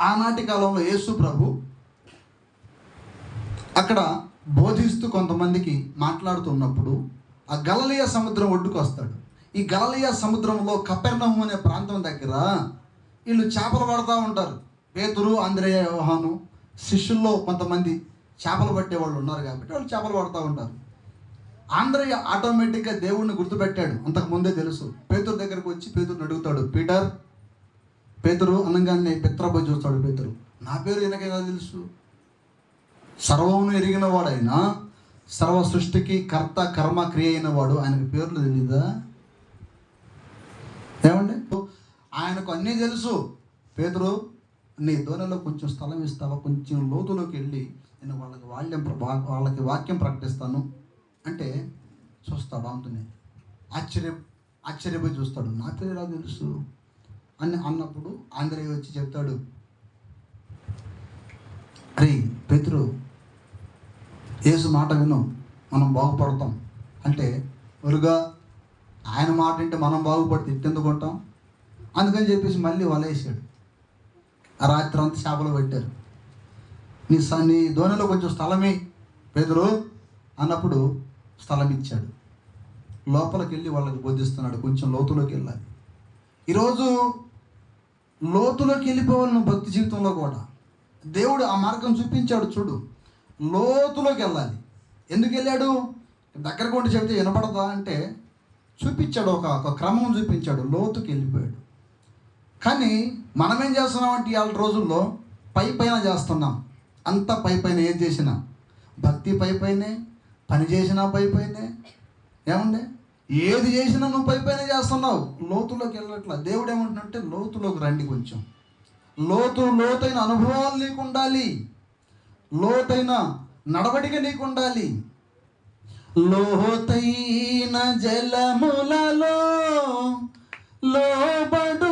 ఆనాటి కాలంలో యేసు ప్రభు అక్కడ బోధిస్తూ కొంతమందికి మాట్లాడుతున్నప్పుడు ఆ గలలియా సముద్రం ఒడ్డుకు వస్తాడు. ఈ గలలియా సముద్రంలో కపెర్నహు అనే ప్రాంతం దగ్గర వీళ్ళు చేపలు పడుతూ ఉంటారు. పేతురు ఆంధ్రేయ వ్యవహాను శిష్యుల్లో కొంతమంది చేపలు పట్టే వాళ్ళు ఉన్నారు కాబట్టి వాళ్ళు చేపలు పడుతూ ఉంటారు. ఆంధ్రయ్య ఆటోమేటిక్గా దేవుణ్ణి గుర్తుపెట్టాడు. అంతకు ముందే తెలుసు. పేతురు దగ్గరకు వచ్చి పేతురుని అడుగుతాడు పీటర్ పేదరు అనగానే పిత్రబోయి చూస్తాడు పేదరు నా పేరు ఈయనకైనా తెలుసు? సర్వమును ఎరిగిన వాడైనా సర్వ సృష్టికి కర్త కర్మ క్రియ అయిన వాడు. ఆయనకు పేర్లు తెలీదా? ఏమండి? ఆయనకు అన్నీ తెలుసు. పేదరు నీ ధోనిలో కొంచెం స్థలం ఇస్తావా? కొంచెం లోతులోకి వెళ్ళి నేను వాళ్ళకి వాల్యం వాళ్ళకి వాక్యం ప్రకటిస్తాను. అంటే చూస్తాడు అంతునే ఆశ్చర్య ఆశ్చర్యపోయి చూస్తాడు. నా పేరు ఎలా తెలుసు? అని అన్నప్పుడు ఆంధ్రయ్య వచ్చి చెప్తాడు. అరే పెతురు యేసు మాట విను మనం బాగుపడతాం. అంటే ఒరుగా ఆయన మాట వింటే మనం బాగుపడితే ఇట్టెందుకు ఉంటాం? అందుకని చెప్పేసి మళ్ళీ వలేసాడు. ఆ రాత్రి అంతా చేపలు పెట్టారు. నీ స నీ ధోనిలో కొంచెం స్థలమే పెదరు అన్నప్పుడు స్థలం ఇచ్చాడు లోపలికి వెళ్ళి వాళ్ళకి బోధిస్తున్నాడు కొంచెం లోతులోకి వెళ్ళాలి. ఈరోజు లోతులోకి వెళ్ళిపోవాలి నువ్వు భక్తి జీవితంలో కూడా. దేవుడు ఆ మార్గం చూపించాడు చూడు. లోతులోకి వెళ్ళాలి ఎందుకు వెళ్ళాడు? దగ్గరకు ఉండి చెబితే వినపడదా అంటే చూపించాడు ఒక ఒక క్రమం చూపించాడు. లోతుకి వెళ్ళిపోయాడు కానీ మనం ఏం చేస్తున్నామంటే ఇవాళ రోజుల్లో పై పైన చేస్తున్నాం. అంత పై పైన ఏది చేసినా? భక్తి పై పైనే పని చేసినా పై పైనే. ఏమండి ఏది చేసినా నువ్వు పై పైన చేస్తున్నావు. లోతులోకి వెళ్ళట్లా. దేవుడు ఏమంటున్నంటే లోతులోకి రండి కొంచెం. లోతు లోతైన అనుభవాలు నీకు ఉండాలి లోతైన నడవడిక నీకు ఉండాలి లోతైన జలములలో లోబడు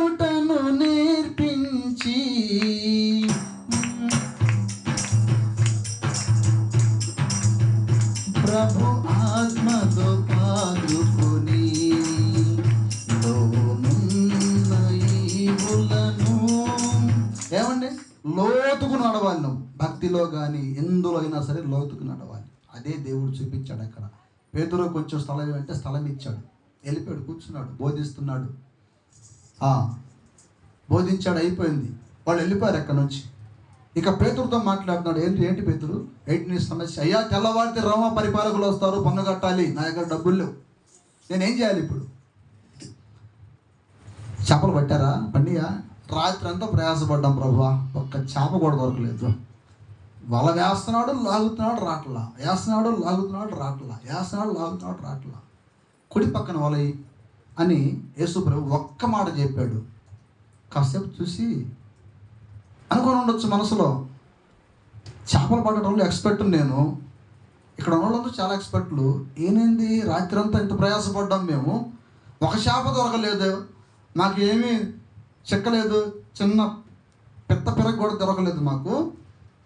కానీ అయినా సరే లోతుకు నడవాలి. అదే దేవుడు చూపించాడు అక్కడ. పేదలో కొంచెం స్థలం అంటే స్థలం ఇచ్చాడు. వెళ్ళిపోయాడు కూర్చున్నాడు బోధిస్తున్నాడు. ఆ, బోధించాడు అయిపోయింది. వాళ్ళు వెళ్ళిపోయారు అక్కడ నుంచి. ఇక పేతురుతో మాట్లాడుతున్నాడు ఏంటి ఏంటి పేతురు? ఏంటి నీ సమస్య? అయ్యా తెల్లవారితే రోమ పరిపాలకులు వస్తారు పన్ను కట్టాలి. నా దగ్గర డబ్బులు లేవు. నేనేం చేయాలి ఇప్పుడు? చేపలు పట్టారా? పండియా? రాత్రి అంతా ప్రయాసపడ్డాం ప్రభు. ఒక్క చేప కూడా దొరకలేదు. వల వేస్తున్నాడు లాగుతున్నాడు రాట్లా. వేస్తున్నాడు లాగుతున్నాడు రాట్లా. వేస్తున్నాడు లాగుతున్నాడు రాట్లా. కుడి పక్కన వలయి అని యేసుప్రభు ఒక్క మాట చెప్పాడు. కాసేపు చూసి అనుకుని ఉండొచ్చు మనసులో. చేపలు పట్టడంలో ఎక్స్పర్ట్ నేను. ఇక్కడ ఉన్న చాలా ఎక్స్పర్ట్లు ఏనేంది రాత్రి అంతా ఇంత ప్రయాసపడ్డాం మేము. ఒక చేప దొరకలేదు. మాకు ఏమీ చెక్కలేదు. చిన్న పెద్ద పిరగ కూడా దొరకలేదు మాకు.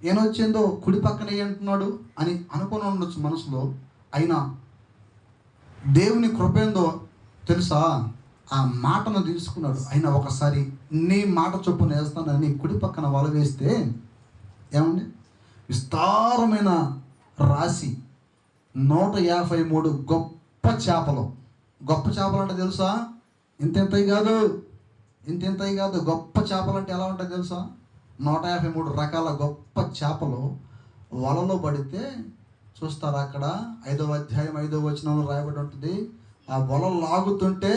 ఏనొచ్చిందో కుడి పక్కన అంటున్నాడు అని అనుకుని ఉండొచ్చు మనసులో. అయినా దేవుని కృపేందో తెలుసా? ఆ మాటను తీసుకున్నాడు అయినా ఒకసారి నీ మాట చొప్పున వేస్తానని కుడి పక్కన వల వేస్తే ఏమండి? విస్తారమైన రాశి. నూట యాభై మూడు గొప్ప చేపలు. గొప్ప చేపలు అంటే తెలుసా? ఇంతెంతవి కాదు. ఇంతెంతవి కాదు. గొప్ప చేపలు అంటే ఎలా ఉంటాయి తెలుసా? నూట యాభై మూడు రకాల గొప్ప చేపలు వలలో పడితే చూస్తారా అక్కడ? ఐదవ అధ్యాయం ఐదవ వచనంలో రాయబడి ఉంటుంది. ఆ వల లాగుతుంటే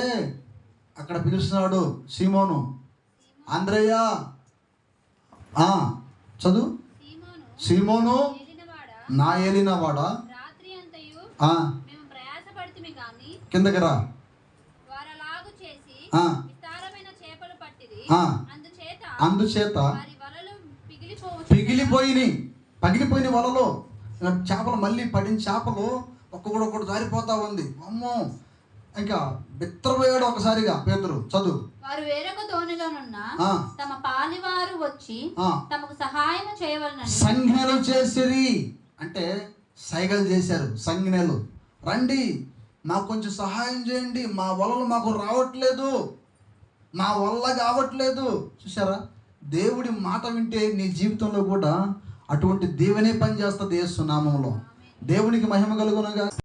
అక్కడ పిలుస్తున్నాడు సీమోను. ఆంధ్రయ్య ఆ, చదువు. సీమోను నా ఏలినవాడా? కిందకి రా. అందుచేత అందుచేత వారి వలలు పిగిలిపోవు పిగిలిపోయినాయి పగిలిపోయిన వలలో చేపలు మళ్ళీ పడిన చేపలు ఒక్కొక్కడు ఒక్కడు జారిపోతా ఉంది. అమ్మో! ఇంకా బిత్రపోయాడు ఒకసారిగా పేదరు చదువు. వారు వేరొక దోణిలోనున్న ఆ. తమ పాలివారు వచ్చి. తమకు సహాయం చేయవలనని. సంజ్ఞలు చేసిరి అంటే సైగలు చేశారు సంజ్ఞలు. రండి మాకు కొంచెం సహాయం చేయండి మా వలలు మాకు రావట్లేదు మా వల్ల కావట్లేదు. చూసారా దేవుడి మాట వింటే నీ జీవితంలో కూడా అటువంటి దేవునే పని చేస్తుంది నామంలో దేవునికి మహిమ కలుగునగా